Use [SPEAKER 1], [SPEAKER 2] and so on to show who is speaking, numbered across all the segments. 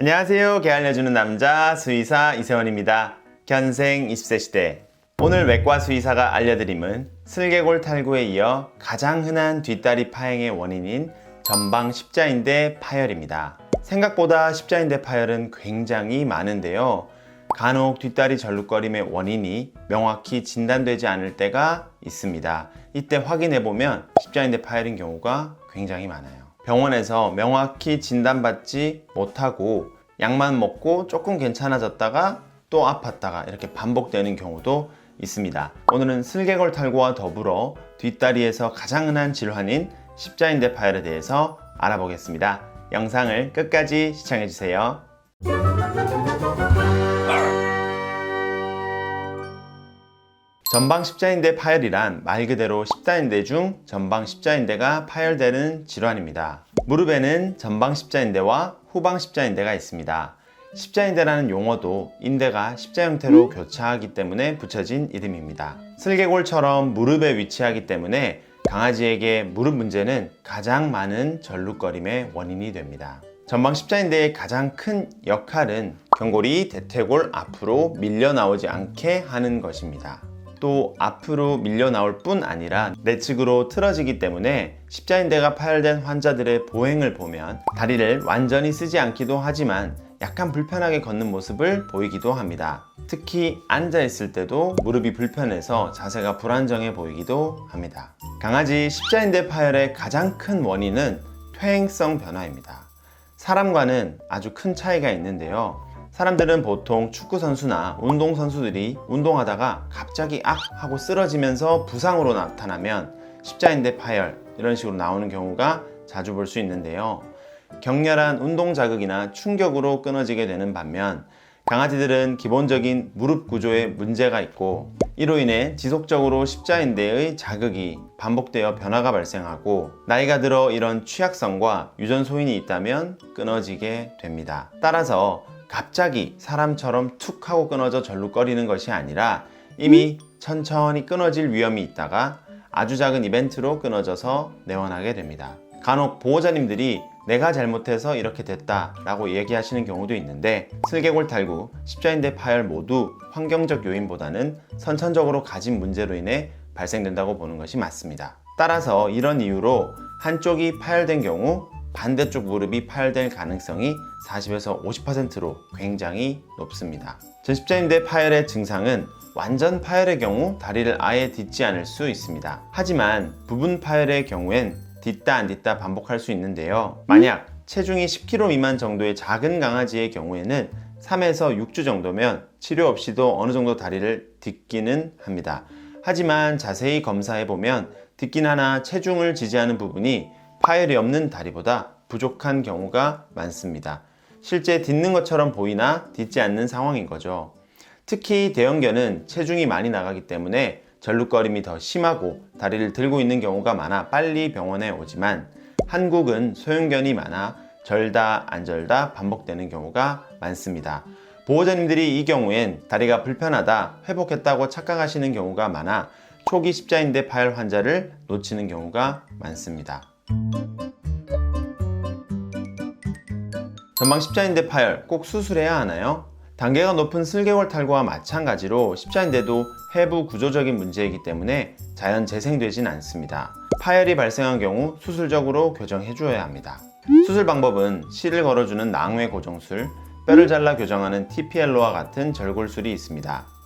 [SPEAKER 1] 안녕하세요. 개 알려주는 남자 수의사 이세원입니다. 견생 20세 시대. 오늘 외과 수의사가 알려드림은 슬개골 탈구에 이어 가장 흔한 뒷다리 파행의 원인인 전방 십자인대 파열입니다. 생각보다 십자인대 파열은 굉장히 많은데요. 간혹 뒷다리 절룩거림의 원인이 명확히 진단되지 않을 때가 있습니다. 이때 확인해 보면 십자인대 파열인 경우가 굉장히 많아요. 병원에서 명확히 진단받지 못하고 약만 먹고 조금 괜찮아졌다가 또 아팠다가 이렇게 반복되는 경우도 있습니다. 오늘은 슬개골 탈구와 더불어 뒷다리에서 가장 흔한 질환인 십자인대 파열에 대해서 알아보겠습니다. 영상을 끝까지 시청해 주세요. 전방 십자인대 파열이란 말 그대로 십자인대 중 전방 십자인대가 파열되는 질환입니다. 무릎에는 전방 십자인대와 후방 십자인대가 있습니다. 십자인대라는 용어도 인대가 십자 형태로 교차하기 때문에 붙여진 이름입니다. 슬개골처럼 무릎에 위치하기 때문에 강아지에게 무릎 문제는 가장 많은 절룩거림의 원인이 됩니다. 전방 십자인대의 가장 큰 역할은 경골이 대퇴골 앞으로 밀려 나오지 않게 하는 것입니다. 또 앞으로 밀려 나올 뿐 아니라 내 측으로 틀어지기 때문에 십자인대가 파열된 환자들의 보행을 보면 다리를 완전히 쓰지 않기도 하지만 약간 불편하게 걷는 모습을 보이기도 합니다. 특히 앉아 있을 때도 무릎이 불편해서 자세가 불안정해 보이기도 합니다. 강아지 십자인대 파열의 가장 큰 원인은 퇴행성 변화입니다. 사람과는 아주 큰 차이가 있는데요. 사람들은 보통 축구 선수나 운동 선수들이 운동하다가 갑자기 악 하고 쓰러지면서 부상으로 나타나면 십자인대 파열 이런 식으로 나오는 경우가 자주 볼 수 있는데요. 격렬한 운동 자극이나 충격으로 끊어지게 되는 반면 강아지들은 기본적인 무릎 구조에 문제가 있고 이로 인해 지속적으로 십자인대의 자극이 반복되어 변화가 발생하고 나이가 들어 이런 취약성과 유전 소인이 있다면 끊어지게 됩니다. 따라서 갑자기 사람처럼 툭 하고 끊어져 절룩거리는 것이 아니라 이미 천천히 끊어질 위험이 있다가 아주 작은 이벤트로 끊어져서 내원하게 됩니다. 간혹 보호자님들이 내가 잘못해서 이렇게 됐다 라고 얘기하시는 경우도 있는데 슬개골 탈구, 십자인대 파열 모두 환경적 요인보다는 선천적으로 가진 문제로 인해 발생된다고 보는 것이 맞습니다. 따라서 이런 이유로 한쪽이 파열된 경우 반대쪽 무릎이 파열될 가능성이 40에서 50%로 굉장히 높습니다. 전십자인대 파열의 증상은 완전 파열의 경우 다리를 아예 딛지 않을 수 있습니다. 하지만 부분 파열의 경우엔 딛다 안 딛다 반복할 수 있는데요. 만약 체중이 10kg 미만 정도의 작은 강아지의 경우에는 3에서 6주 정도면 치료 없이도 어느 정도 다리를 딛기는 합니다. 하지만 자세히 검사해 보면 딛긴 하나 체중을 지지하는 부분이 파열이 없는 다리보다 부족한 경우가 많습니다. 실제 딛는 것처럼 보이나 딛지 않는 상황인 거죠. 특히 대형견은 체중이 많이 나가기 때문에 절룩거림이 더 심하고 다리를 들고 있는 경우가 많아 빨리 병원에 오지만 한국은 소형견이 많아 절다 안 절다 반복되는 경우가 많습니다. 보호자님들이 이 경우엔 다리가 불편하다 회복했다고 착각하시는 경우가 많아 초기 십자인대 파열 환자를 놓치는 경우가 많습니다. 전방 십자인대 파열 꼭 수술해야 하나요? 단계가 높은 슬개골 탈구와 마찬가지로 십자인대도 해부 구조적인 문제이기 때문에 자연 재생되진 않습니다. 파열이 발생한 경우 수술적으로 교정해 주어야 합니다. 수술 방법은 실을 걸어주는 낭외 고정술, 뼈를 잘라 교정하는 TPL로와 같은 절골술이 있습니다.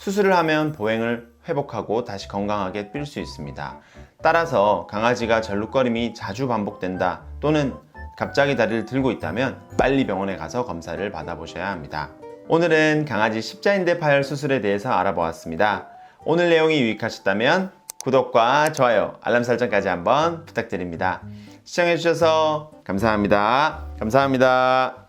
[SPEAKER 1] 수술을 하면 보행을 회복하고 다시 건강하게 뛸 수 있습니다. 따라서 강아지가 절룩거림이 자주 반복된다 또는 갑자기 다리를 들고 있다면 빨리 병원에 가서 검사를 받아보셔야 합니다. 오늘은 강아지 십자인대 파열 수술에 대해서 알아보았습니다. 오늘 내용이 유익하셨다면 구독과 좋아요, 알람 설정까지 한번 부탁드립니다. 시청해주셔서 감사합니다. 감사합니다.